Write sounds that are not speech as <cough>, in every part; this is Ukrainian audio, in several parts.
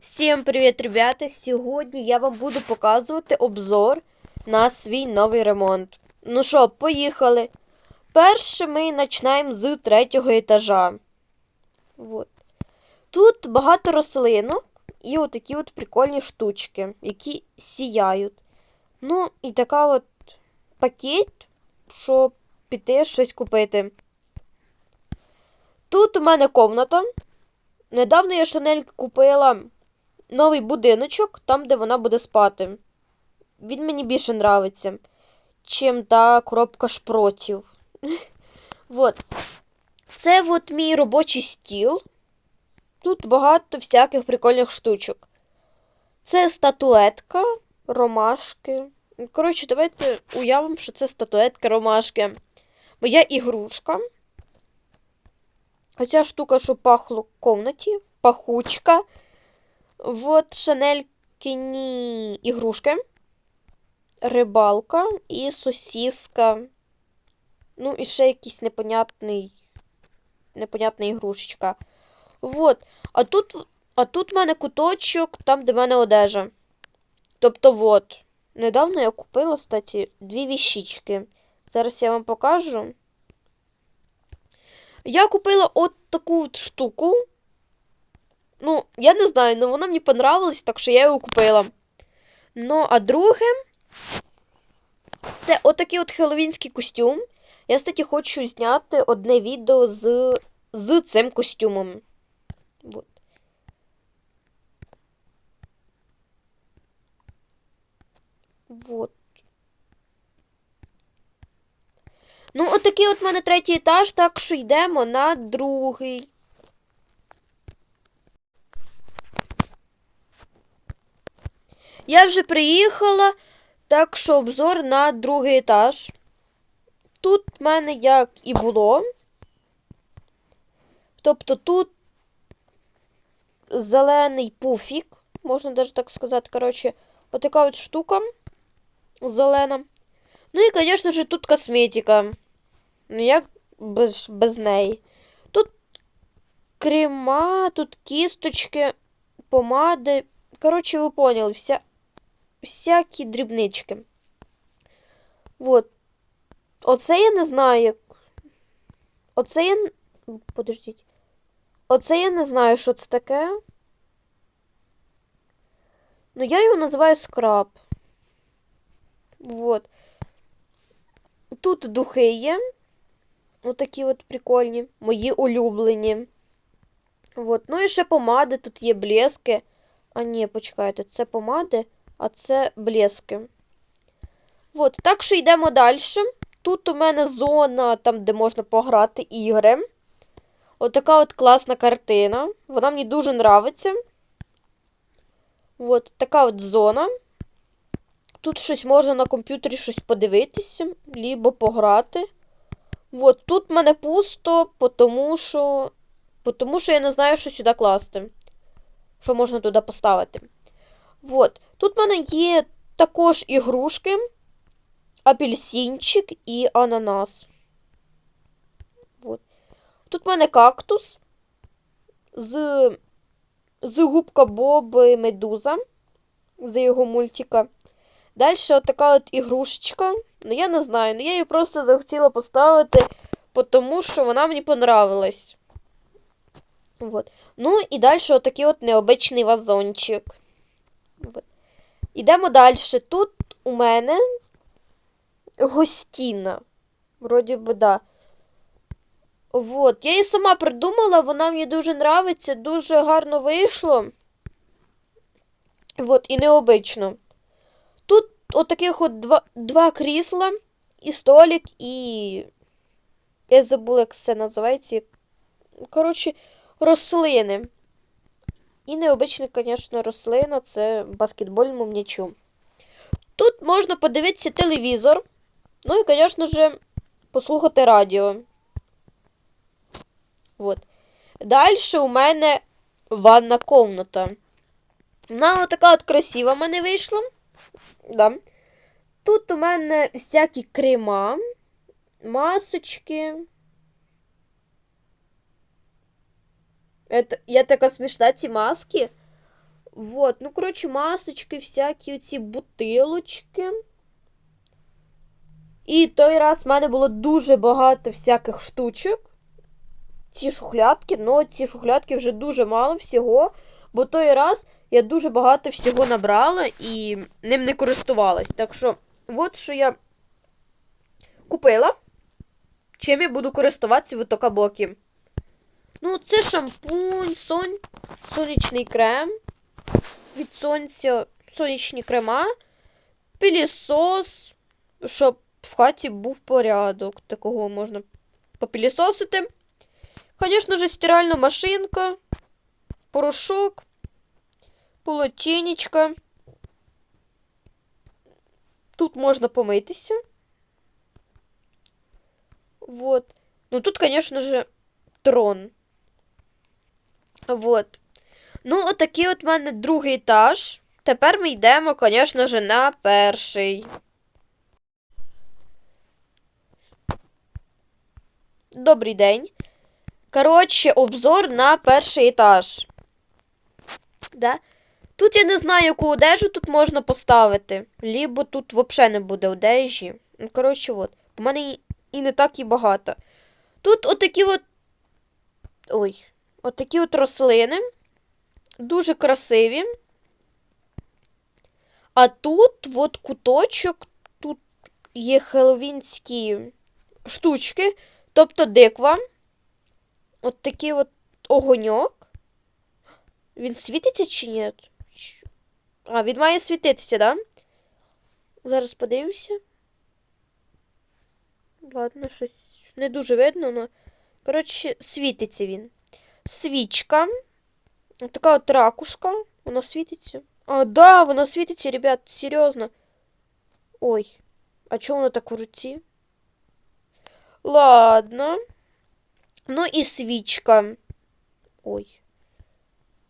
Всім привіт, ребята! Сьогодні я вам буду показувати обзор на свій новий ремонт. Ну що, поїхали. Перше ми починаємо з третього етажа. От. Тут багато рослинок і отакі от прикольні штучки, які сіяють. Ну, і така от пакет, щоб піти щось купити. Тут у мене комната. Недавно я Шанель купила новий будиночок, там, де вона буде спати. Він мені більше нравиться, чим та коробка шпротів. <laughs> вот. Це от мій робочий стіл. Тут багато всяких прикольних штучок. Це статуетка, ромашки. Коротше, давайте уявимо, що це статуетка ромашки. Моя ігрушка. Оця штука, що пахло в комнаті, пахучка. Вот шанелькині ігрушки. Рибалка і сосіска. Ну, і ще якийсь непонятний. Непонятна ігрушечка. Вот. А тут а тут в мене куточок, там, де в мене одежа. Тобто, вот. Недавно я купила, кстати, дві віщички. Зараз я вам покажу. Я купила от таку штуку. Ну, я не знаю, але вона мені понравилась, так що я його купила. Ну, а друге, це отакий от хеллоуінський костюм. Я, кстати, хочу зняти одне відео з, з цим костюмом. Вот. Вот. Ну, отакий от мене третій етаж, так що йдемо на другий. Я вже приїхала, так що обзор на другий етаж. Тут в мене як і було. Тобто тут зелений пуфік, можна навіть так сказати. Коротше, отака от штука зелена. Ну і, звісно ж, тут косметика. Ну, як без, без неї. Тут крема, тут кісточки, помади. Коротше, ви поняли, вся, всякі дрібнички. Вот. Оце я не знаю, як. Оце я. Подождіть. Оце я не знаю, що це таке. Ну, я його називаю скраб. Вот. Тут духи є. Отакі от прикольні. Мої улюблені. Вот. Ну і ще помади, тут є блески. А ні, почекайте, це помади, а це блески. Вот. Так що йдемо далі. Тут у мене зона, там, де можна пограти ігри. Отака от класна картина. Вона мені дуже нравиться. От така от зона. Тут щось можна на комп'ютері щось подивитися, лібо пограти. От, тут в мене пусто, тому що. Тому що я не знаю, що сюди класти. Що можна туди поставити. От. Тут в мене є також ігрушки, апельсинчик і ананас. От. Тут в мене кактус з з губка Боби Медуза з його мультика. Далі отака от ігрушечка. Ну, я не знаю, ну я її просто захотіла поставити, тому що вона мені понравилась. Вот. Ну і далі отакий от необичний вазончик. Вот. Ідемо далі. Тут у мене гостіна. Вроді би, да. Вот. Я її сама придумала, вона мені дуже нравиться, дуже гарно вийшло. Вот, і необично. Тут отаких от два два крісла, і столик, і. Я забула, як це називається. Коротше, рослини. І необична, звісно, рослина це баскетбольному м'ячу. Тут можна подивитися телевізор. Ну і, звісно ж, послухати радіо. Вот. Далі у мене ванна комната. Вона така от красива в мене вийшла. Да. Тут у мене всякі крема, масочки. Это, я така смішна, ці маски. Вот, ну, коротше, масочки, всякі оці бутилочки. І той раз в мене було дуже багато всяких штучок. Ці шухлядки, ну ці шухлядки вже дуже мало всього. Бо той раз я дуже багато всього набрала і ним не користувалась. Так що, от що я купила. Чим я буду користуватися в токабокі. Ну, це шампунь, сон... сонячний крем. Від сонця сонячні крема, пілісос, щоб в хаті був порядок. Такого можна попілісосити. Звісно ж, стиральна машинка, порошок, полотенечко. Тут можна помитися. Вот. Ну тут, конечно же, трон. Вот. Ну, отакий от мене другий етаж. Тепер ми йдемо, звісно ж, на перший. Добрий день. Коротше, обзор на перший етаж. Да? Тут я не знаю, яку одежу тут можна поставити. Лібо тут взагалі не буде одежі. Ну, коротше, от. У мене і не так і багато. Тут отакі от. Ой. Отакі от рослини. Дуже красиві. А тут от куточок, тут є хеловінські штучки, тобто диква. От такий от огоньок. Він світиться чи ні? А, він має світитися, да? Зараз подивимося. Ладно, щось не дуже видно, але. Коротше, світиться він. Свічка. Така от ракушка. Вона світиться. А, да, вона світиться, ребят, серйозно. Ой, а чого вона так в руці? Ладно. Ну і свічка. Ой.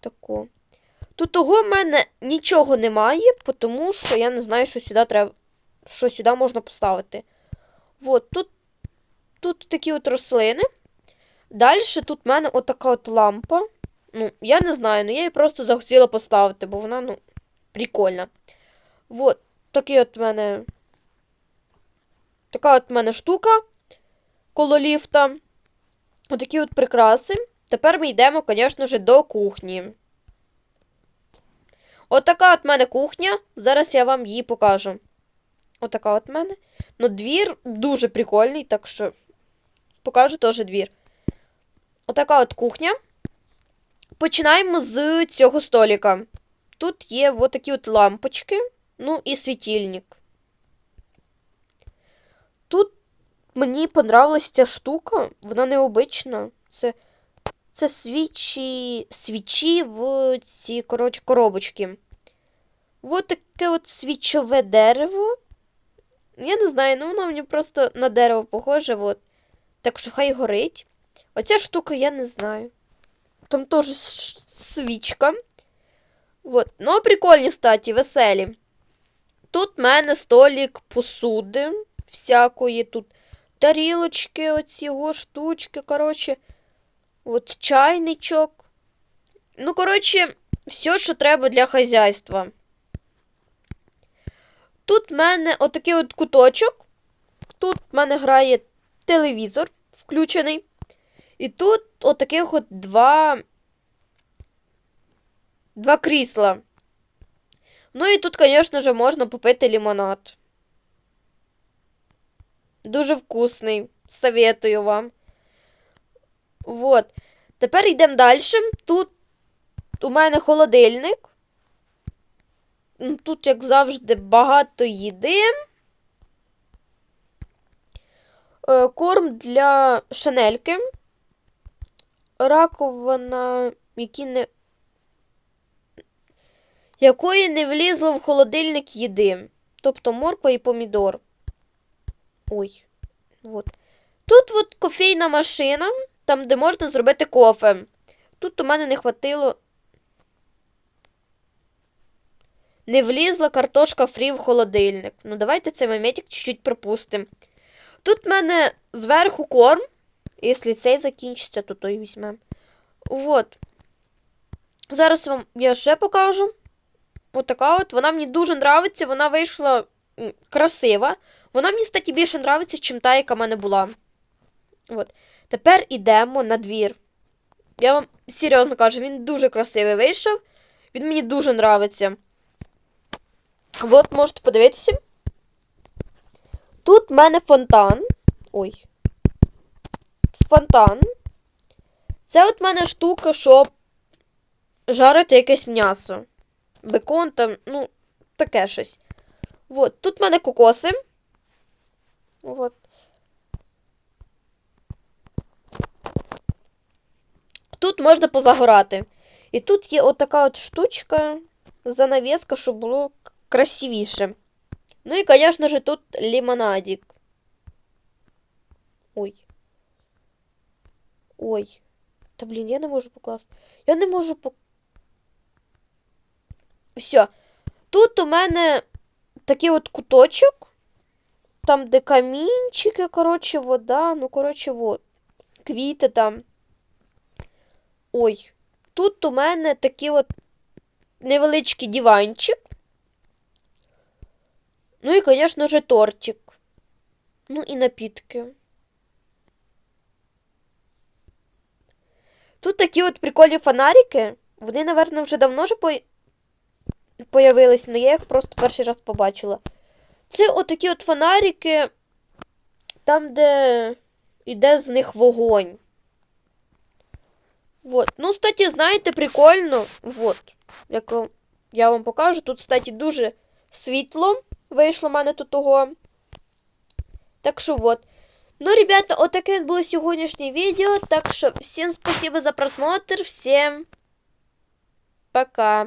Тако. Тут того в мене нічого немає, тому що я не знаю, що сюди треба. Що сюди можна поставити. Вот, тут, тут такі от рослини. Далі тут в мене отака от лампа. Ну, я не знаю, ну я її просто захотіла поставити, бо вона, ну, прикольна. Вот, такий от в мене. Така от в мене штука коло ліфта. Отакі от прикраси. Тепер ми йдемо, звісно ж, до кухні. Отака от в мене кухня. Зараз я вам її покажу. Отака от в мене. Ну, двір дуже прикольний, так що покажу теж двір. Отака от кухня. Починаємо з цього століка. Тут є от такі от лампочки, ну і світильник. Тут мені понравилась ця штука, вона необична. Це, це свічі, свічі в ці, коротше, коробочки. От таке от свічове дерево. Я не знаю, ну воно мені просто на дерево похоже, от. Так що хай горить. Оця штука я не знаю. Там теж свічка. Вот. Ну, прикольні статі, веселі. Тут в мене столик посуди всякої. Тут тарілочки, оці штучки, коротше. От чайничок. Ну, коротше, все, що треба для хазяйства. Тут в мене отакий от куточок. Тут в мене грає телевізор включений. І тут отаких от два. Два крісла. Ну і тут, звісно ж, можна попити лимонад. Дуже вкусний. Советую вам. Вот. Тепер йдемо далі. Тут у мене холодильник. Тут, як завжди, багато їди. Е, Корм для шанельки. Раковина, які не. Якої не влізло в холодильник їди. Тобто морква і помідор. Ой. Вот. Тут от кофейна машина, там, де можна зробити кофе. Тут у мене не хватило. Не влізла картошка фрі в холодильник. Ну, давайте цей моментик чуть-чуть пропустимо. Тут в мене зверху корм. Якщо цей закінчиться, то той візьмемо. Вот. Зараз вам я ще покажу. Отака от. Вона мені дуже нравиться, вона вийшла красива. Вона мені, кстати, більше нравиться, чим та, яка в мене була. От. Тепер йдемо на двір. Я вам серйозно кажу, він дуже красивий вийшов. Він мені дуже нравиться. От можете подивитися. Тут в мене фонтан. Ой. Фонтан. Це от в мене штука, щоб жарити якесь м'ясо. Бекон там, ну, таке щось. От. Тут в мене кокоси. От. Тут можна позагорати. І тут є отака от штучка, занавеска, щоб було красивіше. Ну і, звісно ж, тут лимонадик. Ой. Ой. Та блін, я не можу покласти. Я не можу по. Все. Тут у мене такий от куточок. Там, де камінчики, коротше, вода. Ну, коротше, вот. Квіти там. Ой. Тут у мене такий от невеличкий диванчик. Ну і, звісно ж, тортик. Ну і напітки. Тут такі от прикольні фонарики. Вони, напевно, вже давно вже по... появились, але я їх просто перший раз побачила. Це отакі от фонарики, там, де йде з них вогонь. Вот. Ну, кстати, знаєте, прикольно. Вот. Як я вам покажу. Тут, кстати, дуже світло вийшло в мене тут того. Так що вот. Ну, ребята, отаке було сьогоднішнє відео. Так що всім спасибо за просмотр. Всім пока.